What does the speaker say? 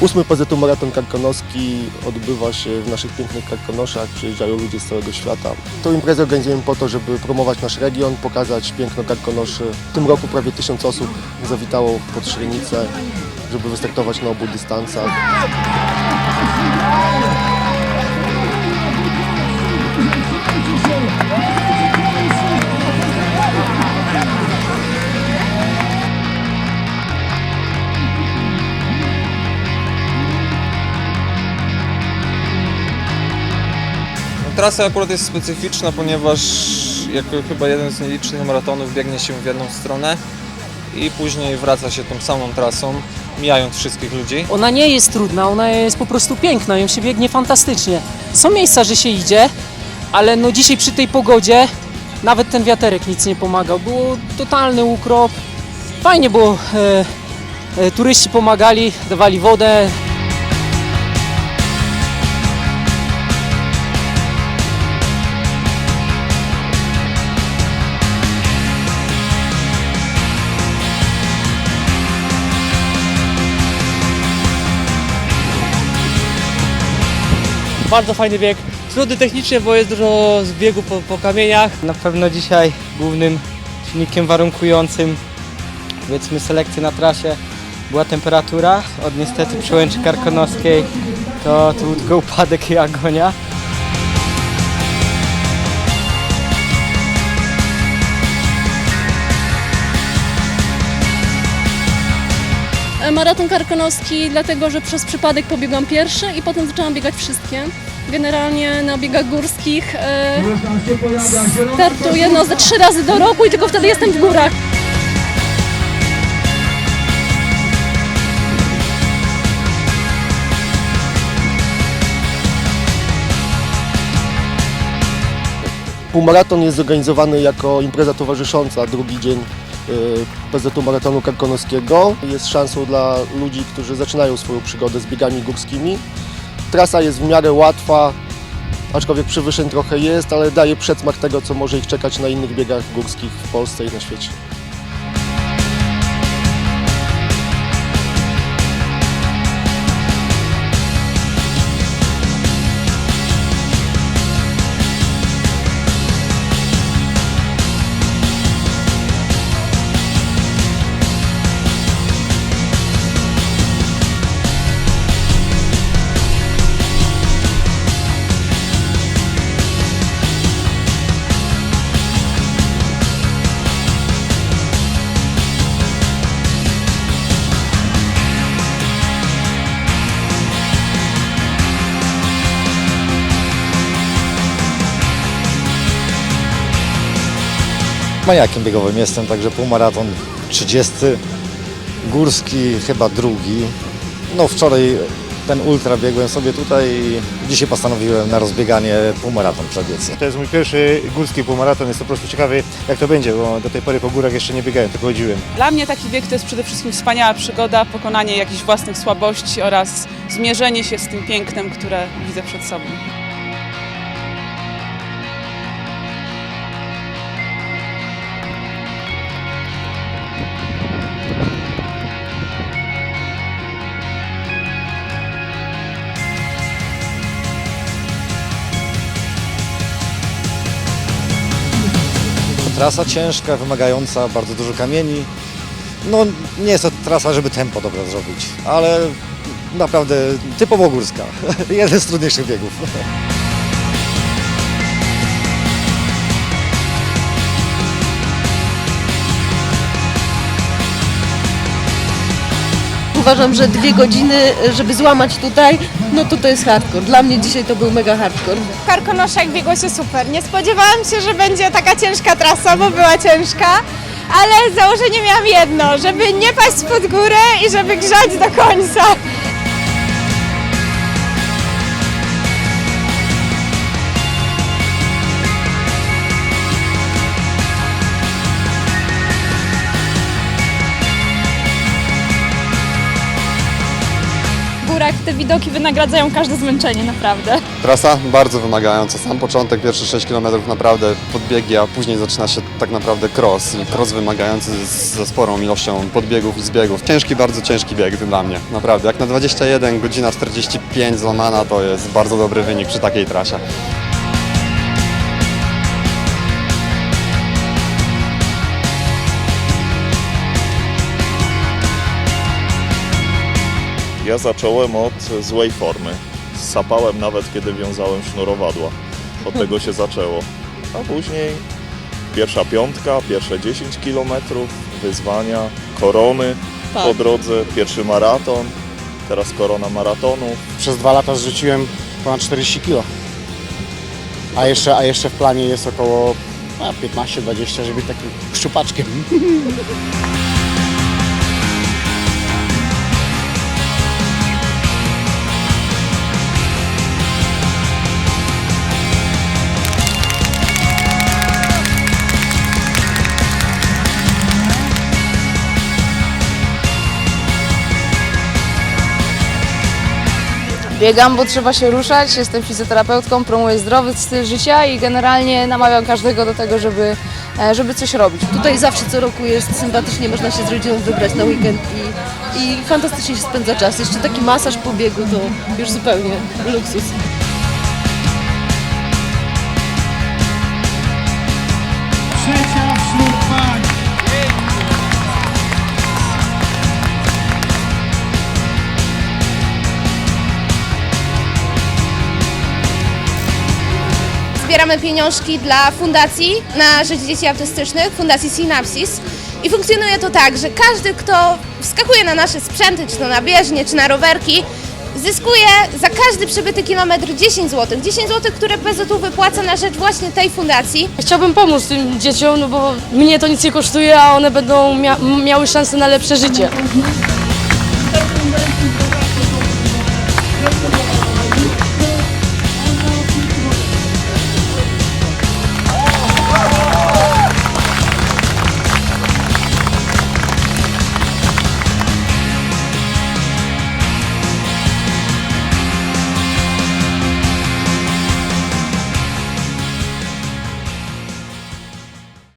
Ósmy PZU Maraton Karkonoski odbywa się w naszych pięknych Karkonoszach. Przyjeżdżają ludzie z całego świata. Tą imprezę organizujemy po to, żeby promować nasz region, pokazać piękno Karkonoszy. W tym roku prawie tysiąc osób zawitało pod Szrenicę, żeby wystartować na obu dystansach. Trasa akurat jest specyficzna, ponieważ jako chyba jeden z nielicznych maratonów biegnie się w jedną stronę i później wraca się tą samą trasą, mijając wszystkich ludzi. Ona nie jest trudna, ona jest po prostu piękna, ją się biegnie fantastycznie. Są miejsca, że się idzie, ale no dzisiaj przy tej pogodzie nawet ten wiaterek nic nie pomagał. Było totalny ukrop. Fajnie, bo e, e, turyści pomagali, dawali wodę. Bardzo fajny bieg. Trudny technicznie, bo jest dużo zbiegu po, po kamieniach. Na pewno dzisiaj głównym czynnikiem warunkującym powiedzmy selekcję na trasie była temperatura. Od niestety przełęczy karkonoskiej to, to był tylko upadek i agonia. Maraton Karkonoski, dlatego że przez przypadek pobiegłam pierwszy i potem zaczęłam biegać wszystkie. Generalnie na biegach górskich e, startuję no, ze trzy razy do roku i tylko wtedy jestem w górach. Półmaraton jest zorganizowany jako impreza towarzysząca, drugi dzień PZU Maratonu Karkonoskiego. Jest szansą dla ludzi, którzy zaczynają swoją przygodę z biegami górskimi. Trasa jest w miarę łatwa, aczkolwiek przewyższeń trochę jest, ale daje przedsmak tego, co może ich czekać na innych biegach górskich w Polsce i na świecie. Majakiem biegowym jestem, także półmaraton 30, górski chyba drugi. No wczoraj ten ultra biegłem sobie tutaj i dzisiaj postanowiłem na rozbieganie półmaraton przebiec. To jest mój pierwszy górski półmaraton, jest to po prostu ciekawy jak to będzie, bo do tej pory po górach jeszcze nie biegałem, tylko chodziłem. Dla mnie taki bieg to jest przede wszystkim wspaniała przygoda, pokonanie jakichś własnych słabości oraz zmierzenie się z tym pięknem, które widzę przed sobą. Trasa ciężka, wymagająca, bardzo dużo kamieni. No nie jest to trasa, żeby tempo dobre zrobić, ale naprawdę typowo górska. Jeden z trudniejszych biegów. Uważam, że dwie godziny, żeby złamać tutaj, no to to jest hardcore. Dla mnie dzisiaj to był mega hardcore. W Karkonoszach biegło się super. Nie spodziewałam się, że będzie taka ciężka trasa, bo była ciężka, ale założenie miałam jedno, żeby nie paść pod górę i żeby grzać do końca. Te widoki wynagradzają każde zmęczenie, naprawdę. Trasa bardzo wymagająca. Sam początek, pierwsze 6 km naprawdę podbiegi, a później zaczyna się tak naprawdę cross. I cross wymagający ze sporą ilością podbiegów i zbiegów. Ciężki, bardzo ciężki bieg dla mnie. Naprawdę. Jak na 21, godzina 45 złamana to jest bardzo dobry wynik przy takiej trasie. Ja zacząłem od złej formy. Sapałem nawet kiedy wiązałem sznurowadła. Od tego się zaczęło. A później pierwsza piątka, pierwsze 10 km, wyzwania, korony po drodze, pierwszy maraton, teraz korona maratonu. Przez dwa lata zrzuciłem ponad 40 kg. A jeszcze, a jeszcze w planie jest około 15-20, żeby być takim szczupaczkiem. Biegam, bo trzeba się ruszać, jestem fizjoterapeutką, promuję zdrowy styl życia i generalnie namawiam każdego do tego, żeby, e, żeby coś robić. Tutaj zawsze co roku jest sympatycznie, można się z rodziną wybrać na weekend i, i fantastycznie się spędza czas. Jeszcze taki masaż po biegu to już zupełnie luksus. Zbieramy pieniążki dla fundacji na rzecz dzieci autystycznych, Fundacji Synapsis. I funkcjonuje to tak, że każdy, kto wskakuje na nasze sprzęty, czy to na bieżnie, czy na rowerki, zyskuje za każdy przebyty kilometr 10 zł. 10 zł, które PZU wypłaca na rzecz właśnie tej fundacji. Chciałbym pomóc tym dzieciom, no bo mnie to nic nie kosztuje, a one będą mia- miały szansę na lepsze życie.